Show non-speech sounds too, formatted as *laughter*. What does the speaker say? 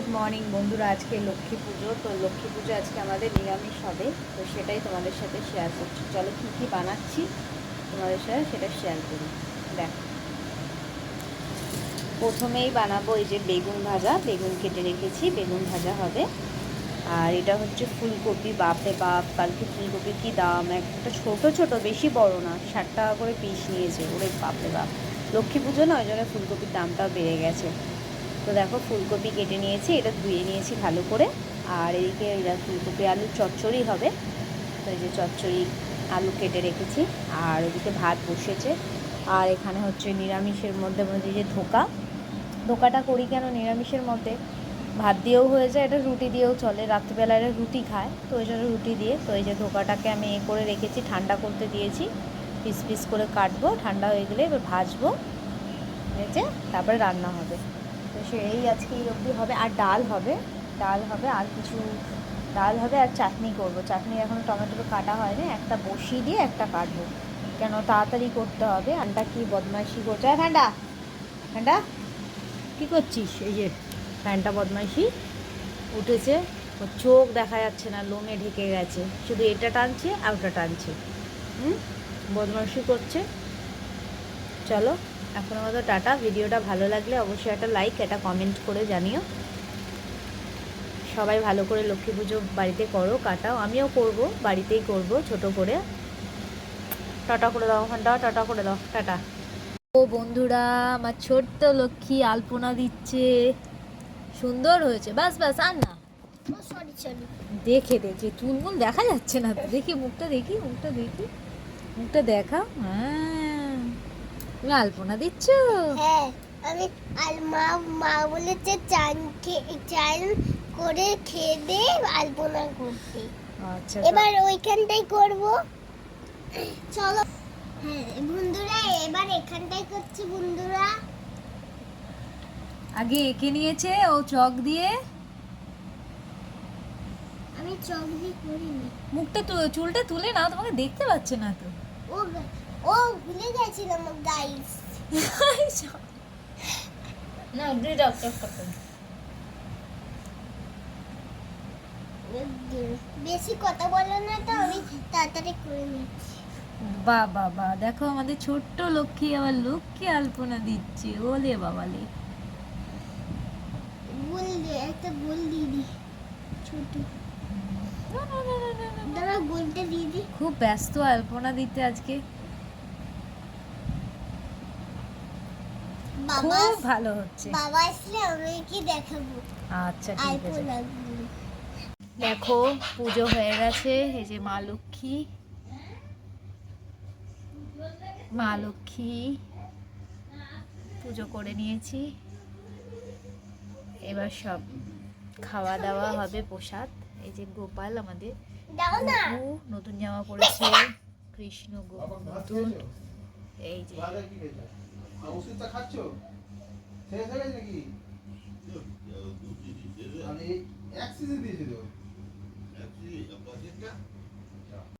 Good morning বন্ধুরা, আজকে লক্ষ্মী পুজো। তো লক্ষ্মী পুজো আজকে আমাদের নিরামিষ হবে, তো সেটাই তোমাদের সাথে শেয়ার করছি। চলো কী কী বানাচ্ছি? তোমাদের সাথে সেটা শেয়ার করি। দেখ। প্রথমেই বানাবো এই যে বেগুন ভাজা। বেগুন কেটে রেখেছি, বেগুন ভাজা হবে। আর এটা হচ্ছে ফুলকপি। বাপরে বাপ, কালকে ফুলকপি কি দাম? একটা ছোট ছোট, বেশি বড় না। ষাট টাকা করে পিস নিয়েছে। ওরে বাপরে বাপ। লক্ষ্মী পুজো না, ওই জন্য ফুলকপির দামটাও বেড়ে গেছে। তো দেখো ফুলকপি কেটে নিয়েছি, এটা ধুয়ে নিয়েছি ভালো করে। আর এদিকে এটা ফুলকপি আলুর চচ্চড়ি হবে। তো এই যে চচ্চড়ি আলু কেটে রেখেছি, আর ওদিকে ভাত বসেছে। আর এখানে হচ্ছে নিরামিষের মধ্যে মধ্যে যে ধোকা। ধোকাটা করি কেন নিরামিষের মধ্যে? ভাত দিয়েও হয়ে যায়, এটা রুটি দিয়েও চলে। রাত্রিবেলা এটা রুটি খায়, তো ওই জন্য রুটি দিয়ে, তো এই যে ধোকাটাকে আমি এ করে রেখেছি, ঠান্ডা করতে দিয়েছি। পিস পিস করে কাটবো, ঠান্ডা হয়ে গেলে এবার ভাজবো। ভেজে তারপরে রান্না হবে। তো সেই আজকে এই অবধি হবে, আর ডাল হবে ডাল হবে, আর কিছু ডাল হবে আর চাটনি করব। চাটনি এখনও টমেটো কাটা হয়নি, একটা বসিয়ে দিয়ে একটা কাটবো। কেন তাড়াতাড়ি করতে হবে আনটা কি বদমাইশি করছে? ঠান্ডা ঠান্ডা কী করছিস? এই যে ফ্যানটা বদমাইশি উঠেছে, ওর চোখ দেখা যাচ্ছে না, লোমে ঢেকে গেছে। শুধু এটা টানছে আর ওটা টানছে। হুম? বদমাইশি করছে। চলো। এখন আমাদের টাটা। ভিডিওটা ভালো লাগলে অবশ্যই একটা লাইক একটা কমেন্ট করে জানিও। সবাই ভালো করে লক্ষ্মী পুজো বাড়িতে করো কাটাও। আমিও করব বাড়িতেই করব ছোট করে। টাটা করে দাও ওখানটা টাটা করে দাও। টাটা। ও বন্ধুরা আমার ছোট্ট লক্ষ্মী আলপনা দিচ্ছে। সুন্দর হয়েছে। বাস বাস আর না। দেখে দেখে। চুলমুল দেখা যাচ্ছে না। দেখি মুখটা দেখি মুখটা দেখি। মুখটা দেখা। হ্যাঁ। তুমি আলপনা দিচ্ছ? হ্যাঁ আমি আর মা মা বলেছে চান চান করে খেয়ে আলপনা করতে আচ্ছা এবার ওইখানটাই করব। চলো। হ্যাঁ বন্ধুরা এবার এখানটাই করছি বন্ধুরা। আগে এঁকে নিয়েছে ও চক দিয়ে। আমি চক দিয়ে করিনি। মুখটা চুলটা তুলে না তোমাকে দেখতে পাচ্ছে না তো। ও ও ভুলে গেছিলাম গাইস *laughs* না দিয়ে দাও চক বেশি কথা বলো না তো আমি তাড়াতাড়ি করে নিচ্ছি। বা বাবা দেখো আমাদের ছোট্ট লক্ষ্মী আবার লক্ষ্মী আলপনা দিচ্ছে। ওলে বাবালে গোল দে একটা গোল দিয়ে দি ছোট। দাঁড়া গোলটা দিয়ে দি। খুব ব্যস্ত আলপনা দিতে আজকে। খুব ভালো হচ্ছে। বাবা আসলে আমি কি দেখাবো? আচ্ছা ঠিক আছে। দেখো পুজো হয়ে গেছে এই যে মা লক্ষ্মী। মা লক্ষ্মী পুজো করে নিয়েছি। এবার সব খাওয়া দাওয়া হবে প্রসাদ। এই যে গোপাল আমাদের নতুন জামা পরেছে কৃষ্ণ গপু নতুন। এই যে। ওষুধটা খাচ্ছ? শেষ হয়ে গেছে নাকি? আমি এক সিজন এক তো